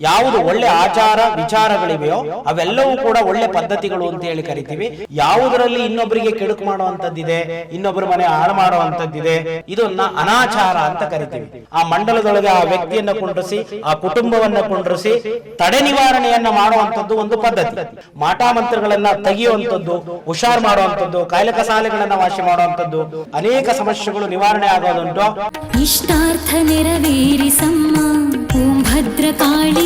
ಯಾವುದು ಒಳ್ಳೆ ಆಚಾರ ವಿಚಾರಗಳಿವೆಯೋ ಅವೆಲ್ಲವೂ ಕೂಡ ಒಳ್ಳೆ ಪದ್ಧತಿಗಳು ಅಂತ ಹೇಳಿ ಕರಿತೀವಿ. ಯಾವುದರಲ್ಲಿ ಇನ್ನೊಬ್ಬರಿಗೆ ಕೆಡುಕು ಮಾಡುವಂತದ್ದಿದೆ ಇನ್ನೊಬ್ಬರ ಮನೆ ಹಾಳು ಮಾಡುವಂತದ್ದಿದೆ ಇದನ್ನ ಅನಾಚಾರ ಅಂತ ಕರಿತೀವಿ. ಆ ಮಂಡಲದೊಳಗೆ ಆ ವ್ಯಕ್ತಿಯನ್ನ ಕುಂಡ್ರಿಸಿ ಆ ಕುಟುಂಬವನ್ನ ಕುಂಡ್ರಿಸಿ ತಡೆ ನಿವಾರಣೆಯನ್ನ ಮಾಡುವಂತದ್ದು ಒಂದು ಪದ್ಧತಿ. ಮಾಟ ಮಂತ್ರಗಳನ್ನ ತೆಗೆಯುವಂತದ್ದು ಹುಷಾರ್ ಮಾಡುವಂತದ್ದು ಕಾಯಿಲೆ ಕಸಾಲೆಗಳನ್ನ ವಾಸಿ ಮಾಡುವಂತದ್ದು ಅನೇಕ ಸಮಸ್ಯೆಗಳು ನಿವಾರಣೆ ಆಗೋದುಂಟು. ಇಷ್ಟಾರ್ಥ ನೆರವೇರಿಸಮ್ಮ. Bhadrakali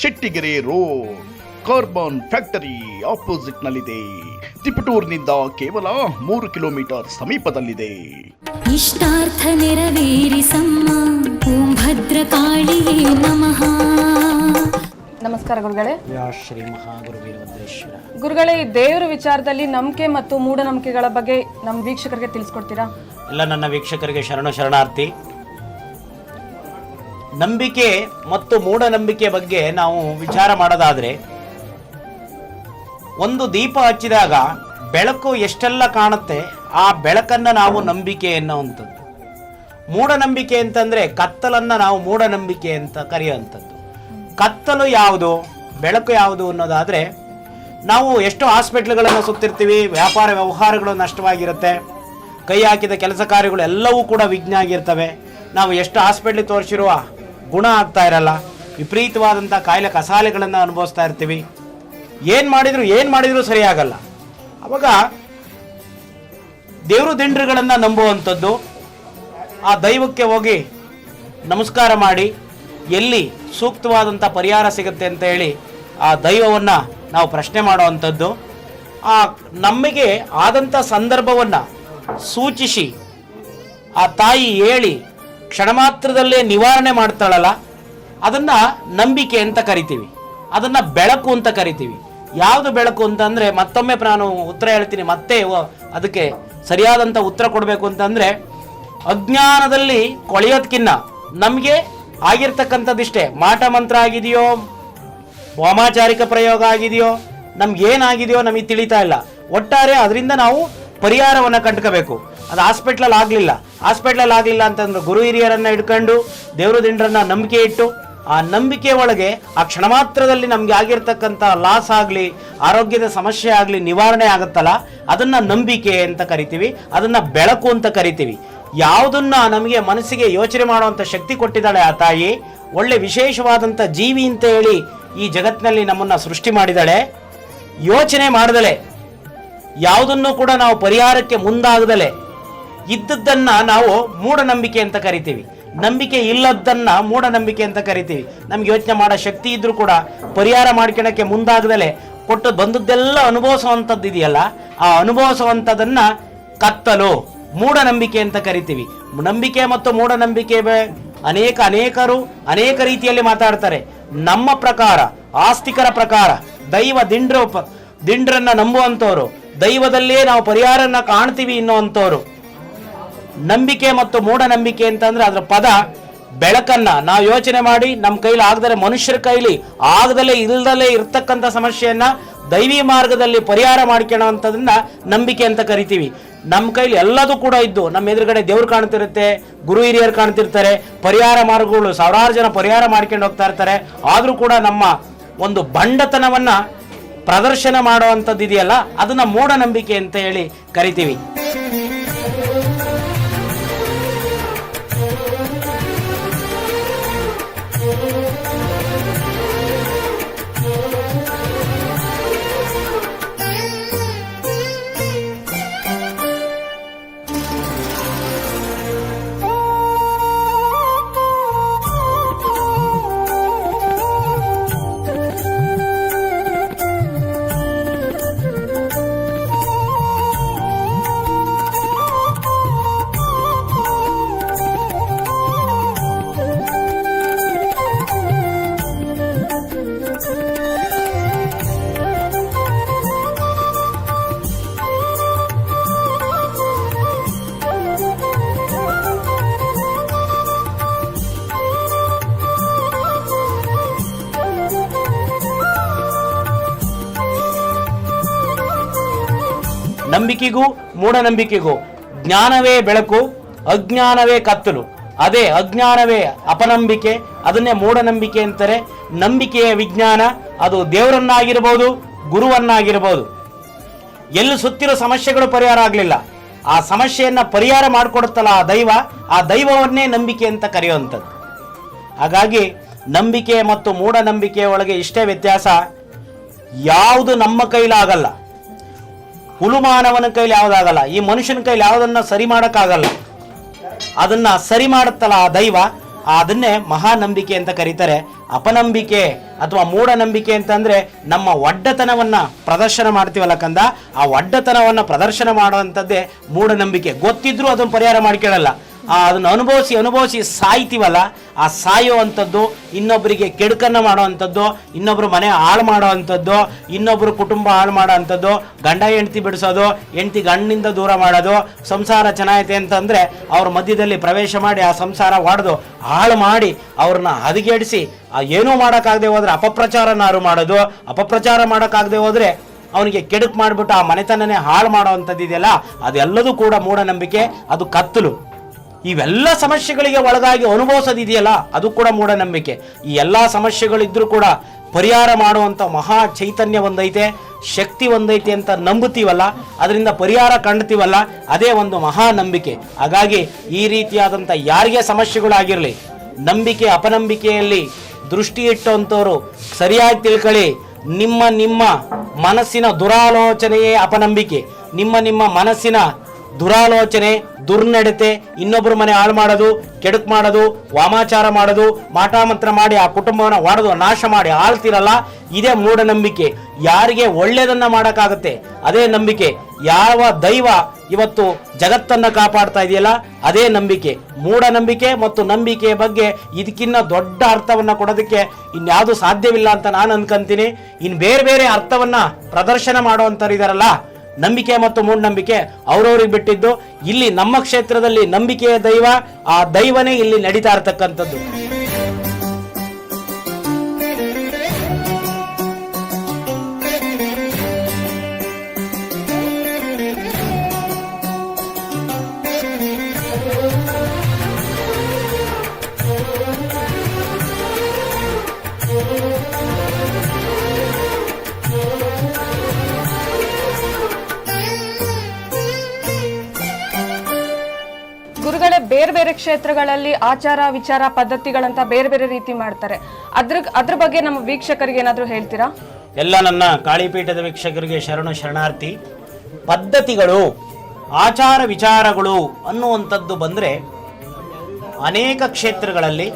Shettigere road carbon factory opposite ನಲ್ಲಿದೆ ತಿಪಟೂರಿನಿಂದ ಕೇವಲ ಮೂರು ಕಿಲೋಮೀಟರ್ ಸಮೀಪದಲ್ಲಿದೆ. ಇಷ್ಟಾರ್ಥ ನೆರವೇರಿಸಮ್ಮ ಓಂ ಭದ್ರಕಾಳಿಯೇ ನಮಃ. ನಮಸ್ಕಾರ ಗುರುಗಳೇ. ಯಾ ಶ್ರೀ ಮಹಾಗುರು ವೀರಭದ್ರೇಶ್ವರ ಗುರುಗಳೇ ಈ ದೇವರ ವಿಚಾರದಲ್ಲಿ ನಂಬಿಕೆ ಮತ್ತು ಮೂಢನಂಬಿಕೆಗಳ ಬಗ್ಗೆ ನಮ್ಮ ವೀಕ್ಷಕರಿಗೆ ತಿಳಿಸ್ಕೊಡ್ತೀರಾ? ಎಲ್ಲ ನನ್ನ ವೀಕ್ಷಕರಿಗೆ ಶರಣ ಶರಣಾರ್ಥಿ. ನಂಬಿಕೆ ಮತ್ತು ಮೂಢನಂಬಿಕೆ ಬಗ್ಗೆ ನಾವು ವಿಚಾರ ಮಾಡೋದಾದರೆ, ಒಂದು ದೀಪ ಹಚ್ಚಿದಾಗ ಬೆಳಕು ಎಷ್ಟೆಲ್ಲ ಕಾಣುತ್ತೆ, ಆ ಬೆಳಕನ್ನು ನಾವು ನಂಬಿಕೆ ಎನ್ನುವಂಥದ್ದು. ಮೂಢನಂಬಿಕೆ ಅಂತಂದರೆ ಕತ್ತಲನ್ನು ನಾವು ಮೂಢನಂಬಿಕೆ ಅಂತ ಕರೆಯುವಂಥದ್ದು. ಕತ್ತಲು ಯಾವುದು, ಬೆಳಕು ಯಾವುದು ಅನ್ನೋದಾದರೆ, ನಾವು ಎಷ್ಟು ಹಾಸ್ಪಿಟ್ಲ್ಗಳನ್ನು ಸುತ್ತಿರ್ತೀವಿ, ವ್ಯಾಪಾರ ವ್ಯವಹಾರಗಳು ನಷ್ಟವಾಗಿರುತ್ತೆ, ಕೈ ಹಾಕಿದ ಕೆಲಸ ಕಾರ್ಯಗಳು ಎಲ್ಲವೂ ಕೂಡ ವಿಘ್ನ ಆಗಿರ್ತವೆ. ನಾವು ಎಷ್ಟು ಹಾಸ್ಪಿಟ್ಲಿಗೆ ತೋರಿಸಿರುವ ಗುಣ ಆಗ್ತಾ ಇರಲ್ಲ. ವಿಪರೀತವಾದಂಥ ಕಾಯಿಲೆ ಕಸಾಲೆಗಳನ್ನು ಅನುಭವಿಸ್ತಾ ಇರ್ತೀವಿ. ಏನು ಮಾಡಿದ್ರು ಏನು ಮಾಡಿದ್ರು ಸರಿಯಾಗಲ್ಲ ಅವಾಗ ದೇವರು ದಿಂಡ್ರುಗಳನ್ನು ನಂಬುವಂಥದ್ದು, ಆ ದೈವಕ್ಕೆ ಹೋಗಿ ನಮಸ್ಕಾರ ಮಾಡಿ, ಎಲ್ಲಿ ಸೂಕ್ತವಾದಂಥ ಪರಿಹಾರ ಸಿಗುತ್ತೆ ಅಂತ ಹೇಳಿ ಆ ದೈವವನ್ನು ನಾವು ಪ್ರಶ್ನೆ ಮಾಡುವಂಥದ್ದು. ಆ ನಮಗೆ ಆದಂಥ ಸಂದರ್ಭವನ್ನು ಸೂಚಿಸಿ, ಆ ತಾಯಿ ಹೇಳಿ ಕ್ಷಣ ಮಾತ್ರದಲ್ಲೇ ನಿವಾರಣೆ ಮಾಡ್ತಾಳಲ್ಲ? ಅದನ್ನ ನಂಬಿಕೆ ಅಂತ ಕರಿತೀವಿ. ಅದನ್ನ ಬೆಳಕು ಅಂತ ಕರಿತೀವಿ. ಯಾವುದು ಬೆಳಕು ಅಂತಂದ್ರೆ ಮತ್ತೊಮ್ಮೆ ನಾನು ಉತ್ತರ ಹೇಳ್ತೀನಿ, ಮತ್ತೆ ಅದಕ್ಕೆ ಸರಿಯಾದಂಥ ಉತ್ತರ ಕೊಡಬೇಕು ಅಂತಂದ್ರೆ, ಅಜ್ಞಾನದಲ್ಲಿ ಕೊಳೆಯೋದ್ಕಿನ್ನ ನಮಗೆ ಆಗಿರ್ತಕ್ಕಂಥದ್ದಿಷ್ಟೇ. ಮಾಟ ಮಂತ್ರ ಆಗಿದೆಯೋ, ವಾಮಾಚಾರಿಕ ಪ್ರಯೋಗ ಆಗಿದೆಯೋ ನಮ್ಗೆ ಏನಾಗಿದೆಯೋ ನಮಗೆ ತಿಳಿತಾ ಇಲ್ಲ. ಒಟ್ಟಾರೆ ಅದರಿಂದ ನಾವು ಪರಿಹಾರವನ್ನು ಕಂಡ್ಕೋಬೇಕು. ಅದು ಹಾಸ್ಪಿಟ್ಲಲ್ಲಿ ಆಗಲಿಲ್ಲ. ಹಾಸ್ಪಿಟ್ಲಲ್ಲಿ ಆಗಲಿಲ್ಲ ಅಂತಂದ್ರೆ ಗುರು ಹಿರಿಯರನ್ನು ಹಿಡ್ಕೊಂಡು ದೇವರು ದಿಂಡ್ರನ್ನ ನಂಬಿಕೆ ಇಟ್ಟು ಆ ನಂಬಿಕೆ ಒಳಗೆ ಆ ಕ್ಷಣ ಮಾತ್ರದಲ್ಲಿ ನಮಗೆ ಆಗಿರ್ತಕ್ಕಂಥ ಲಾಸ್ ಆಗಲಿ, ಆರೋಗ್ಯದ ಸಮಸ್ಯೆ ಆಗಲಿ ನಿವಾರಣೆ ಆಗುತ್ತಲ್ಲ? ಅದನ್ನು ನಂಬಿಕೆ ಅಂತ ಕರಿತೀವಿ. ಅದನ್ನು ಬೆಳಕು ಅಂತ ಕರಿತೀವಿ. ಯಾವುದನ್ನ ನಮಗೆ ಮನಸ್ಸಿಗೆ ಯೋಚನೆ ಮಾಡುವಂಥ ಶಕ್ತಿ ಕೊಟ್ಟಿದ್ದಾಳೆ ಆ ತಾಯಿ, ಒಳ್ಳೆ ವಿಶೇಷವಾದಂಥ ಜೀವಿ ಅಂತ ಹೇಳಿ ಈ ಜಗತ್ತಿನಲ್ಲಿ ನಮ್ಮನ್ನು ಸೃಷ್ಟಿ ಮಾಡಿದಾಳೆ. ಯೋಚನೆ ಮಾಡದಲೆ ಯಾವುದನ್ನು ಕೂಡ ನಾವು ಪರಿಹಾರಕ್ಕೆ ಮುಂದಾಗದಲೆ. ಇದ್ದದ್ದನ್ನು ನಾವು ಮೂಢನಂಬಿಕೆ ಅಂತ ಕರಿತೀವಿ. ನಂಬಿಕೆ ಇಲ್ಲದನ್ನ ಮೂಢನಂಬಿಕೆ ಅಂತ ಕರಿತೀವಿ. ನಮ್ಗೆ ಯೋಚನೆ ಮಾಡೋ ಶಕ್ತಿ ಇದ್ದರೂ ಕೂಡ ಪರಿಹಾರ ಮಾಡ್ಕೊಳಕ್ಕೆ ಮುಂದಾಗದಲೆ. ಕೊಟ್ಟು ಬಂದದ್ದೆಲ್ಲ ಅನುಭವಿಸುವಂಥದ್ದು ಇದೆಯಲ್ಲ ಆ ಅನುಭವಿಸುವಂಥದ್ದನ್ನು ಕತ್ತಲು, ಮೂಢನಂಬಿಕೆ ಅಂತ ಕರಿತೀವಿ. ನಂಬಿಕೆ ಮತ್ತು ಮೂಢನಂಬಿಕೆ ಅನೇಕ ಅನೇಕರು ಅನೇಕ ರೀತಿಯಲ್ಲಿ ಮಾತಾಡ್ತಾರೆ. ನಮ್ಮ ಪ್ರಕಾರ, ಆಸ್ತಿಕರ ಪ್ರಕಾರ, ದೈವ ದಿಂಡ್ರ ದಿಂಡ್ರನ್ನ ನಂಬುವಂಥವ್ರು ದೈವದಲ್ಲೇ ನಾವು ಪರಿಹಾರನ ಕಾಣ್ತೀವಿ ಅನ್ನುವಂಥವ್ರು ನಂಬಿಕೆ ಮತ್ತು ಮೂಢನಂಬಿಕೆ ಅಂತಂದ್ರೆ ಅದರ ಪದ ಬೆಳಕನ್ನ ನಾವು ಯೋಚನೆ ಮಾಡಿ ನಮ್ಮ ಕೈಲಿ ಆಗದರೆ ಮನುಷ್ಯರ ಕೈಲಿ ಆಗದಲೇ ಇಲ್ದಲೇ ಇರ್ತಕ್ಕಂಥ ಸಮಸ್ಯೆಯನ್ನ ದೈವಿ ಮಾರ್ಗದಲ್ಲಿ ಪರಿಹಾರ ಮಾಡ್ಕೊಳ್ಳೋವಂಥದನ್ನ ನಂಬಿಕೆ ಅಂತ ಕರಿತೀವಿ. ನಮ್ಮ ಕೈಲಿ ಎಲ್ಲದೂ ಕೂಡ ಇದ್ದು ನಮ್ಮ ಎದುರುಗಡೆ ದೇವ್ರು ಕಾಣ್ತಿರುತ್ತೆ, ಗುರು ಹಿರಿಯರು ಕಾಣ್ತಿರ್ತಾರೆ, ಪರಿಹಾರ ಮಾರ್ಗಗಳು ಸಾವಿರಾರು ಜನ ಪರಿಹಾರ ಮಾಡ್ಕೊಂಡು ಹೋಗ್ತಾ ಇರ್ತಾರೆ. ಆದರೂ ಕೂಡ ನಮ್ಮ ಒಂದು ಬಂಡತನವನ್ನ ಪ್ರದರ್ಶನ ಮಾಡುವಂಥದ್ದು ಇದೆಯಲ್ಲ ಅದನ್ನು ಮೂಢನಂಬಿಕೆ ಅಂತ ಹೇಳಿ ಕರಿತೀವಿ. ನಂಬಿಕೆಗೂ, ಮೂಢನಂಬಿಕೆಗೂ, ಜ್ಞಾನವೇ ಬೆಳಕು, ಅಜ್ಞಾನವೇ ಕತ್ತಲು. ಅದೇ ಅಜ್ಞಾನವೇ ಅಪನಂಬಿಕೆ, ಅದನ್ನೇ ಮೂಢನಂಬಿಕೆ ಅಂತಾರೆ ನಂಬಿಕೆಯ ವಿಜ್ಞಾನ, ಅದು ದೇವರನ್ನಾಗಿರ್ಬೋದು, ಗುರುವನ್ನಾಗಿರ್ಬೋದು. ಎಲ್ಲಿ ಸುತ್ತಿರೋ ಸಮಸ್ಯೆಗಳು ಪರಿಹಾರ ಆಗಲಿಲ್ಲ. ಆ ಸಮಸ್ಯೆಯನ್ನು ಪರಿಹಾರ ಮಾಡಿಕೊಡುತ್ತಲ್ಲ ಆ ದೈವ, ಆ ದೈವವನ್ನೇ ನಂಬಿಕೆ ಅಂತ ಕರೆಯುವಂಥದ್ದು. ಹಾಗಾಗಿ ನಂಬಿಕೆ ಮತ್ತು ಮೂಢನಂಬಿಕೆಯ ಒಳಗೆ ಇಷ್ಟೇ ವ್ಯತ್ಯಾಸ, ಯಾವುದು ನಮ್ಮ ಕೈಲಾಗಲ್ಲ. ಹುಳುಮಾನವನ ಕೈಲಿ ಯಾವುದಾಗಲ್ಲ, ಈ ಮನುಷ್ಯನ ಕೈಲಿ ಯಾವುದನ್ನ ಸರಿ ಮಾಡೋಕ್ಕಾಗಲ್ಲ. ಅದನ್ನ ಸರಿ ಮಾಡುತ್ತಲ್ಲ ಆ ದೈವ ಅದನ್ನೇ ಮಹಾನಂಬಿಕೆ ಅಂತ ಕರೀತಾರೆ. ಅಪನಂಬಿಕೆ ಅಥವಾ ಮೂಢನಂಬಿಕೆ ಅಂತಂದ್ರೆ ನಮ್ಮ ಒಡ್ಡತನವನ್ನ ಪ್ರದರ್ಶನ ಮಾಡ್ತೀವಲ್ಲ ಕಂದ? ಆ ಒಡ್ಡತನವನ್ನ ಪ್ರದರ್ಶನ ಮಾಡುವಂಥದ್ದೇ ಮೂಢನಂಬಿಕೆ. ಗೊತ್ತಿದ್ರೂ ಅದನ್ನು ಪರಿಹಾರ ಮಾಡ್ಕೊಳ್ಳಲ್ಲ ಆ, ಅದನ್ನು ಅನುಭವಿಸಿ ಅನುಭವಿಸಿ ಸಾಯ್ತೀವಲ್ಲ? ಆ ಸಾಯುವಂಥದ್ದು ಇನ್ನೊಬ್ಬರಿಗೆ ಕೆಡುಕನ್ನು ಮಾಡುವಂಥದ್ದು, ಇನ್ನೊಬ್ರು ಮನೆ ಹಾಳು ಮಾಡುವಂಥದ್ದು, ಇನ್ನೊಬ್ರು ಕುಟುಂಬ ಹಾಳು ಮಾಡುವಂಥದ್ದು, ಗಂಡ ಹೆಂಡತಿ ಬಿಡಿಸೋದು, ಹೆಂಡತಿ ಗಂಡಿನಿಂದ ದೂರ ಮಾಡೋದು, ಸಂಸಾರ ಚೆನ್ನಾಗೈತೆ ಅಂತಂದರೆ ಅವ್ರ ಮಧ್ಯದಲ್ಲಿ ಪ್ರವೇಶ ಮಾಡಿ ಆ ಸಂಸಾರ ಒಡೆದು ಹಾಳು ಮಾಡಿ ಅವ್ರನ್ನ ಹದಗೆಡಿಸಿ ಏನೂ ಮಾಡೋಕ್ಕಾಗದೆ ಹೋದ್ರೆ ಅಪಪ್ರಚಾರನಾರು ಮಾಡೋದು, ಅಪಪ್ರಚಾರ ಮಾಡೋಕ್ಕಾಗದೆ ಹೋದರೆ ಅವನಿಗೆ ಕೆಡುಕು ಮಾಡಿಬಿಟ್ಟು ಆ ಮನೆತನನೇ ಹಾಳು ಮಾಡುವಂಥದ್ದು ಇದೆಯಲ್ಲ, ಅದೆಲ್ಲದೂ ಕೂಡ ಮೂಢನಂಬಿಕೆ, ಅದು ಕತ್ತಲು. ಇವೆಲ್ಲ ಸಮಸ್ಯೆಗಳಿಗೆ ಒಳಗಾಗಿ ಅನುಭವಿಸೋದಿದೆಯಲ್ಲ, ಅದು ಕೂಡ ಮೂಢನಂಬಿಕೆ. ಈ ಎಲ್ಲ ಸಮಸ್ಯೆಗಳಿದ್ರೂ ಕೂಡ ಪರಿಹಾರ ಮಾಡುವಂಥ ಮಹಾ ಚೈತನ್ಯ ಒಂದೈತೆ, ಶಕ್ತಿ ಒಂದೈತೆ ಅಂತ ನಂಬುತ್ತೀವಲ್ಲ, ಅದರಿಂದ ಪರಿಹಾರ ಕಂಡ್ತೀವಲ್ಲ, ಅದೇ ಒಂದು ಮಹಾ ನಂಬಿಕೆ. ಹಾಗಾಗಿ ಈ ರೀತಿಯಾದಂಥ ಯಾರಿಗೆ ಸಮಸ್ಯೆಗಳಾಗಿರಲಿ, ನಂಬಿಕೆ, ಅಪನಂಬಿಕೆಯಲ್ಲಿ ದೃಷ್ಟಿ ಇಟ್ಟಂಥವರು ಸರಿಯಾಗಿ ತಿಳ್ಕೊಳ್ಳಿ. ನಿಮ್ಮ ನಿಮ್ಮ ಮನಸ್ಸಿನ ದುರಾಲೋಚನೆಯೇ ಅಪನಂಬಿಕೆ. ನಿಮ್ಮ ನಿಮ್ಮ ಮನಸ್ಸಿನ ದುರಾಲೋಚನೆ, ದುರ್ನಡತೆ ಇನ್ನೊಬ್ಬರ ಮನೆ ಹಾಳು ಮಾಡೋದು, ಕೆಡುಕು ಮಾಡೋದು, ವಾಮಾಚಾರ ಮಾಡೋದು ಮಾಟಾಮಂತ್ರ ಮಾಡಿ ಆ ಕುಟುಂಬವನ್ನು ಹೊಡೆದು ನಾಶ ಮಾಡಿ ಆಳ್ತಿರಲ್ಲ, ಇದೇ ಮೂಢನಂಬಿಕೆ. ಯಾರಿಗೆ ಒಳ್ಳೆಯದನ್ನ ಮಾಡೋಕ್ಕಾಗತ್ತೆ, ಅದೇ ನಂಬಿಕೆ. ಯಾವ ದೈವ ಇವತ್ತು ಜಗತ್ತನ್ನು ಕಾಪಾಡ್ತಾ ಇದೆಯಲ್ಲ, ಅದೇ ನಂಬಿಕೆ. ಮೂಢನಂಬಿಕೆ ಮತ್ತು ನಂಬಿಕೆಯ ಬಗ್ಗೆ ಇದಕ್ಕಿನ್ನ ದೊಡ್ಡ ಅರ್ಥವನ್ನು ಕೊಡೋದಕ್ಕೆ ಇನ್ಯಾವುದು ಸಾಧ್ಯವಿಲ್ಲ ಅಂತ ನಾನು ಅನ್ಕೊಂತೀನಿ. ಇನ್ನು ಬೇರೆ ಬೇರೆ ಅರ್ಥವನ್ನು ಪ್ರದರ್ಶನ ಮಾಡುವಂಥವ್ರು ಇದಾರಲ್ಲ ನಂಬಿಕೆ ಮತ್ತು ಮೂಢನಂಬಿಕೆ ಅವ್ರವ್ರಿಗೆ ಬಿಟ್ಟಿದ್ದು. ಇಲ್ಲಿ ನಮ್ಮ ಕ್ಷೇತ್ರದಲ್ಲಿ ನಂಬಿಕೆಯ ದೈವ, ಆ ದೈವನೇ ಇಲ್ಲಿ ನಡೀತಾ ಇರ್ತಕ್ಕಂಥದ್ದು. ಬೇರೆ ಕ್ಷೇತ್ರಗಳಲ್ಲಿ ಆಚಾರ, ವಿಚಾರ, ಪದ್ಧತಿಗಳಂತ ಬೇರೆ ಬೇರೆ ರೀತಿ ಮಾಡ್ತಾರೆ. ಅದ್ರ ಅದ್ರ ಬಗ್ಗೆ ನಮ್ಮ ವೀಕ್ಷಕರಿಗೆ ಏನಾದರೂ ಹೇಳ್ತೀರಾ? ಎಲ್ಲ ನನ್ನ ಕಾಳಿಪೀಠದ ವೀಕ್ಷಕರಿಗೆ ಶರಣು ಶರಣಾರ್ಥಿ, ಪದ್ಧತಿಗಳು, ಆಚಾರ, ವಿಚಾರಗಳು ಅನ್ನುವಂಥದ್ದು ಬಂದರೆ ಅನೇಕ ಕ್ಷೇತ್ರಗಳಲ್ಲಿ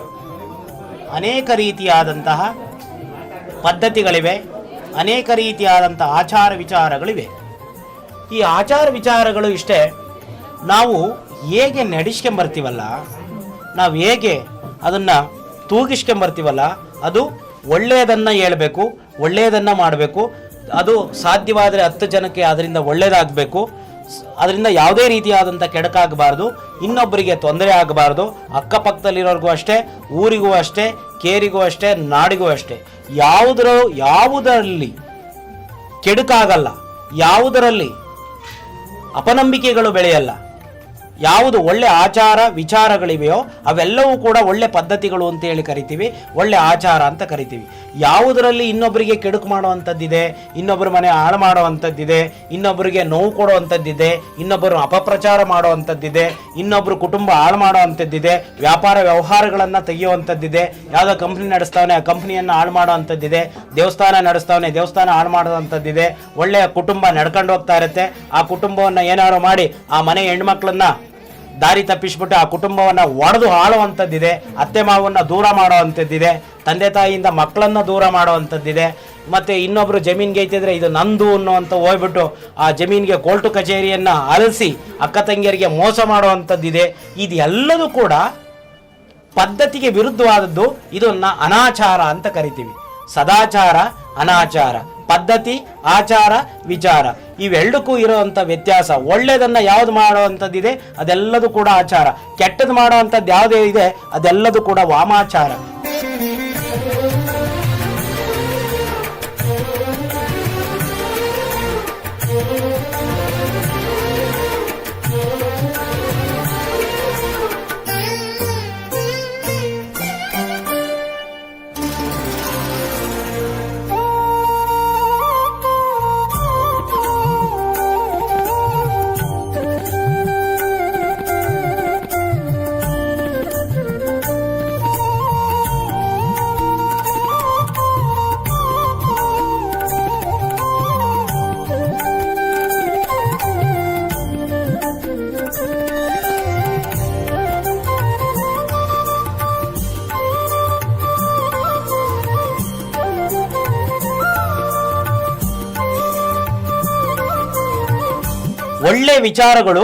ಅನೇಕ ರೀತಿಯಾದಂತಹ ಪದ್ಧತಿಗಳಿವೆ, ಅನೇಕ ರೀತಿಯಾದಂಥ ಆಚಾರ, ವಿಚಾರಗಳಿವೆ. ಈ ಆಚಾರ, ವಿಚಾರಗಳು ಇಷ್ಟೇ, ನಾವು ಹೇಗೆ ನಡೆಸ್ಕೊಂಬರ್ತೀವಲ್ಲ, ನಾವು ಹೇಗೆ ಅದನ್ನು ತೂಗಿಸ್ಕೊಂಬರ್ತೀವಲ್ಲ, ಅದು ಒಳ್ಳೆಯದನ್ನು ಹೇಳಬೇಕು ಒಳ್ಳೆಯದನ್ನು ಮಾಡಬೇಕು, ಅದು ಸಾಧ್ಯವಾದರೆ ಹತ್ತು ಜನಕ್ಕೆ ಅದರಿಂದ ಒಳ್ಳೆಯದಾಗಬೇಕು ಅದರಿಂದ ಯಾವುದೇ ರೀತಿಯಾದಂಥ ಕೆಡಕಾಗಬಾರ್ದು, ಇನ್ನೊಬ್ಬರಿಗೆ ತೊಂದರೆ ಆಗಬಾರ್ದು, ಅಕ್ಕಪಕ್ಕದಲ್ಲಿರೋರಿಗೂ ಅಷ್ಟೇ, ಊರಿಗೂ ಅಷ್ಟೇ, ಕೇರಿಗೂ ಅಷ್ಟೇ, ನಾಡಿಗೂ ಅಷ್ಟೇ. ಯಾವುದರ, ಯಾವುದರಲ್ಲಿ ಕೆಡುಕಾಗಲ್ಲ, ಯಾವುದರಲ್ಲಿ ಅಪನಂಬಿಕೆಗಳು ಬೆಳೆಯಲ್ಲ ಯಾವುದು ಒಳ್ಳೆ ಆಚಾರ, ವಿಚಾರಗಳಿವೆಯೋ ಅವೆಲ್ಲವೂ ಕೂಡ ಒಳ್ಳೆ ಪದ್ಧತಿಗಳು ಅಂತ ಹೇಳಿ ಕರಿತೀವಿ. ಒಳ್ಳೆ ಆಚಾರ ಅಂತ ಕರಿತೀವಿ. ಯಾವುದರಲ್ಲಿ ಇನ್ನೊಬ್ಬರಿಗೆ ಕೆಡುಕು ಮಾಡುವಂಥದ್ದಿದೆ ಇನ್ನೊಬ್ಬರ ಮನೆ ಹಾಳು ಮಾಡುವಂಥದ್ದಿದೆ ಇನ್ನೊಬ್ಬರಿಗೆ ನೋವು ಕೊಡುವಂಥದ್ದಿದೆ, ಇನ್ನೊಬ್ಬರು ಅಪಪ್ರಚಾರ ಮಾಡುವಂಥದ್ದಿದೆ ಇನ್ನೊಬ್ಬರು ಕುಟುಂಬ ಹಾಳು ಮಾಡುವಂಥದ್ದಿದೆ, ವ್ಯಾಪಾರ ವ್ಯವಹಾರಗಳನ್ನು ತೆಗೆಯುವಂಥದ್ದಿದೆ, ಯಾವುದೋ ಕಂಪ್ನಿ ನಡೆಸ್ತಾವನೆ, ಆ ಕಂಪ್ನಿಯನ್ನು ಹಾಳು ಮಾಡುವಂಥದ್ದಿದೆ, ದೇವಸ್ಥಾನ ನಡೆಸ್ತಾವನೆ, ದೇವಸ್ಥಾನ ಹಾಳು ಮಾಡುವಂಥದ್ದಿದೆ, ಒಳ್ಳೆಯ ಕುಟುಂಬ ನಡ್ಕೊಂಡು ಹೋಗ್ತಾ ಇರುತ್ತೆ, ಆ ಕುಟುಂಬವನ್ನು ಏನಾದ್ರು ಮಾಡಿ, ಆ ಮನೆ ಹೆಣ್ಮಕ್ಳನ್ನ ದಾರಿ ತಪ್ಪಿಸ್ಬಿಟ್ಟು ಆ ಕುಟುಂಬವನ್ನು ಒಡೆದು ಆಳುವಂಥದ್ದಿದೆ. ಅತ್ತೆ ಮಾವನ್ನ ದೂರ ಮಾಡುವಂಥದ್ದಿದೆ. ತಂದೆ ತಾಯಿಯಿಂದ ಮಕ್ಕಳನ್ನ ದೂರ ಮಾಡುವಂಥದ್ದಿದೆ. ಮತ್ತು ಇನ್ನೊಬ್ಬರು ಜಮೀನಿಗೆ ಐತಿದ್ರೆ ಇದು ನಂದು ಅನ್ನುವಂಥ ಹೋಗ್ಬಿಟ್ಟು ಆ ಜಮೀನಿಗೆ ಕೋರ್ಟು ಕಚೇರಿಯನ್ನು ಅಲಸಿ ಅಕ್ಕ ತಂಗಿಯರಿಗೆ ಮೋಸ ಮಾಡುವಂಥದ್ದಿದೆ. ಇದೆಲ್ಲದೂ ಕೂಡ ಪದ್ಧತಿಗೆ ವಿರುದ್ಧವಾದದ್ದು ಇದನ್ನ ಅನಾಚಾರ ಅಂತ ಕರಿತೀವಿ. ಸದಾಚಾರ, ಅನಾಚಾರ. ಪದ್ಧತಿ, ಆಚಾರ, ವಿಚಾರ. ಇವೆರಡಕ್ಕೂ ಇರೋವಂಥ ವ್ಯತ್ಯಾಸ. ಒಳ್ಳೆಯದನ್ನ ಯಾವ್ದು ಮಾಡುವಂಥದ್ದಿದೆ ಅದೆಲ್ಲದೂ ಕೂಡ ಆಚಾರ. ಕೆಟ್ಟದ್ದು ಮಾಡುವಂಥದ್ದು ಯಾವುದೇ ಇದೆ ಅದೆಲ್ಲದೂ ಕೂಡ ವಾಮಾಚಾರ. ಒಳ್ಳೆ ವಿಚಾರಗಳು,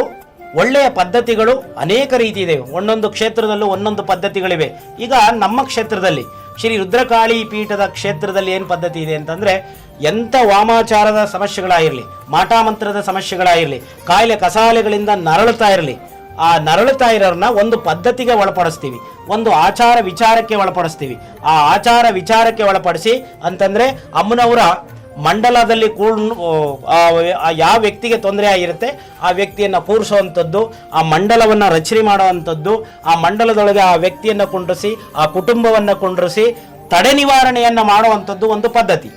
ಒಳ್ಳೆಯ ಪದ್ಧತಿಗಳು ಅನೇಕ ರೀತಿ ಇದೆ ಒಂದೊಂದು ಕ್ಷೇತ್ರದಲ್ಲೂ ಒಂದೊಂದು ಪದ್ಧತಿಗಳಿವೆ. ಈಗ ನಮ್ಮ ಕ್ಷೇತ್ರದಲ್ಲಿ, ಶ್ರೀ ರುದ್ರಕಾಳಿ ಪೀಠದ ಕ್ಷೇತ್ರದಲ್ಲಿ ಏನು ಪದ್ಧತಿ ಇದೆ ಅಂತಂದರೆ, ಎಂಥ ವಾಮಾಚಾರದ ಸಮಸ್ಯೆಗಳಾಗಿರಲಿ ಮಾಟಾಮಂತ್ರದ ಸಮಸ್ಯೆಗಳಾಗಿರಲಿ, ಕಾಯಿಲೆ ಕಸಾಲೆಗಳಿಂದ ನರಳುತ್ತಾ ಇರಲಿ, ಆ ನರಳುತ್ತಾ ಇರೋರನ್ನ ಒಂದು ಪದ್ಧತಿಗೆ ಒಳಪಡಿಸ್ತೀವಿ. ಒಂದು ಆಚಾರ ವಿಚಾರಕ್ಕೆ ಒಳಪಡಿಸ್ತೀವಿ. ಆ ಆಚಾರ ವಿಚಾರಕ್ಕೆ ಒಳಪಡಿಸಿ ಅಂತಂದರೆ ಅಮ್ಮನವರ ಮಂಡಲದಲ್ಲಿ ಕೂ ಯಾವ ವ್ಯಕ್ತಿಗೆ ತೊಂದರೆ ಆಗಿರುತ್ತೆ, ಆ ವ್ಯಕ್ತಿಯನ್ನು ಕೂರಿಸುವಂಥದ್ದು, ಆ ಮಂಡಲವನ್ನು ರಚನೆ ಮಾಡುವಂಥದ್ದು, ಆ ಮಂಡಲದೊಳಗೆ ಆ ವ್ಯಕ್ತಿಯನ್ನು ಕುಂಡ್ರಿಸಿ, ಆ ಕುಟುಂಬವನ್ನು ಕುಂಡ್ರಿಸಿ ತಡೆ ನಿವಾರಣೆಯನ್ನು ಮಾಡುವಂಥದ್ದು ಒಂದು ಪದ್ಧತಿ.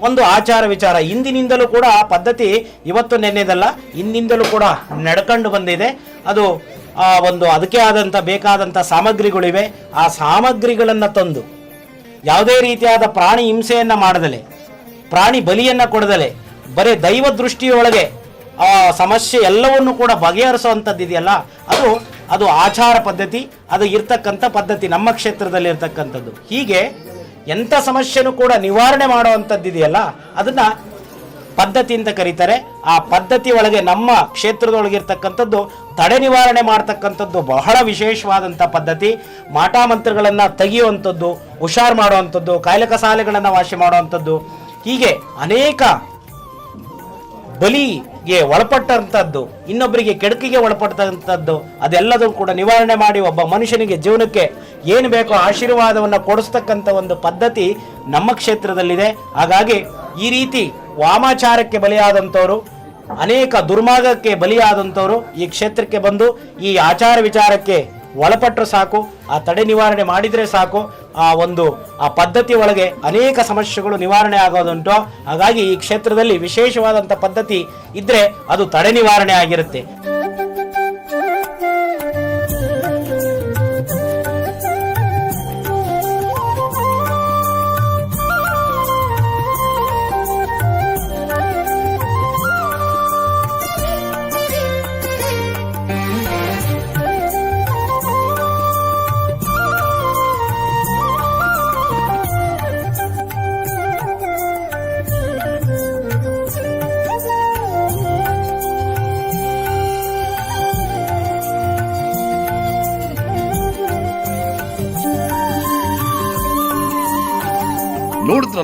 ಒಂದು ಆಚಾರ ವಿಚಾರ. ಇಂದಿನಿಂದಲೂ ಕೂಡ ಆ ಪದ್ಧತಿ ಇವತ್ತು ನೆನ್ನೆದಲ್ಲ ಇಂದಿಂದಲೂ ಕೂಡ ನಡ್ಕೊಂಡು ಬಂದಿದೆ. ಅದು, ಆ, ಒಂದು ಅದಕ್ಕೆ ಆದಂಥ ಬೇಕಾದಂಥ ಸಾಮಗ್ರಿಗಳಿವೆ. ಆ ಸಾಮಗ್ರಿಗಳನ್ನು ತಂದು, ಯಾವುದೇ ರೀತಿಯಾದ ಪ್ರಾಣಿ ಹಿಂಸೆಯನ್ನು ಮಾಡದಲೆ ಪ್ರಾಣಿ ಬಲಿಯನ್ನು ಕೊಡದಲೆ. ಬರೀ ದೈವ ದೃಷ್ಟಿಯೊಳಗೆ ಆ ಸಮಸ್ಯೆ ಎಲ್ಲವನ್ನು ಕೂಡ ಬಗೆಹರಿಸುವಂಥದ್ದು ಇದೆಯಲ್ಲ? ಅದು ಅದು ಆಚಾರ ಪದ್ಧತಿ, ಅದು ಇರ್ತಕ್ಕಂಥ ಪದ್ಧತಿ ನಮ್ಮ ಕ್ಷೇತ್ರದಲ್ಲಿ ಇರ್ತಕ್ಕಂಥದ್ದು ಹೀಗೆ ಎಂಥ ಸಮಸ್ಯೆನೂ ಕೂಡ ನಿವಾರಣೆ ಮಾಡುವಂಥದ್ದು ಇದೆಯಲ್ಲ? ಅದನ್ನ ಪದ್ಧತಿ ಅಂತ ಕರೀತಾರೆ. ಆ ಪದ್ಧತಿ ಒಳಗೆ ನಮ್ಮ ಕ್ಷೇತ್ರದೊಳಗಿರ್ತಕ್ಕಂಥದ್ದು ತಡೆ ನಿವಾರಣೆ ಮಾಡ್ತಕ್ಕಂಥದ್ದು ಬಹಳ ವಿಶೇಷವಾದಂಥ ಪದ್ಧತಿ. ಮಾಟಾಮಂತ್ರಗಳನ್ನು ತೆಗೆಯುವಂಥದ್ದು, ಹುಷಾರು ಮಾಡುವಂಥದ್ದು ಕಾಯಿಲೆ ಕಸಾಲೆಗಳನ್ನು ವಾಸಿ ಮಾಡುವಂಥದ್ದು. ಹೀಗೆ ಅನೇಕ ಬಲಿಗೆ ಒಳಪಟ್ಟಂಥದ್ದು, ಇನ್ನೊಬ್ಬರಿಗೆ ಕೆಡಕಿಗೆ ಒಳಪಟ್ಟಂಥದ್ದು ಅದೆಲ್ಲದೂ ಕೂಡ ನಿವಾರಣೆ ಮಾಡಿ ಒಬ್ಬ ಮನುಷ್ಯನಿಗೆ ಜೀವನಕ್ಕೆ ಏನು ಬೇಕೋ ಆಶೀರ್ವಾದವನ್ನು ಕೊಡಿಸ್ತಕ್ಕಂಥ ಒಂದು ಪದ್ಧತಿ ನಮ್ಮ ಕ್ಷೇತ್ರದಲ್ಲಿದೆ. ಹಾಗಾಗಿ ಈ ರೀತಿ ವಾಮಾಚಾರಕ್ಕೆ ಬಲಿಯಾದಂಥವರು, ಅನೇಕ ದುರ್ಮಾರ್ಗಕ್ಕೆ ಬಲಿಯಾದಂಥವರು ಈ ಕ್ಷೇತ್ರಕ್ಕೆ ಬಂದು ಈ ಆಚಾರ ವಿಚಾರಕ್ಕೆ ಒಳಪಟ್ಟರೆ ಸಾಕು, ಆ ತಡೆ ನಿವಾರಣೆ ಮಾಡಿದರೆ ಸಾಕು, ಆ ಒಂದು, ಆ ಪದ್ಧತಿ ಒಳಗೆ ಅನೇಕ ಸಮಸ್ಯೆಗಳು ನಿವಾರಣೆ ಆಗೋದುಂಟು. ಹಾಗಾಗಿ ಈ ಕ್ಷೇತ್ರದಲ್ಲಿ ವಿಶೇಷವಾದಂಥ ಪದ್ಧತಿ ಇದ್ದರೆ ಅದು ತಡೆ ನಿವಾರಣೆ ಆಗಿರುತ್ತೆ.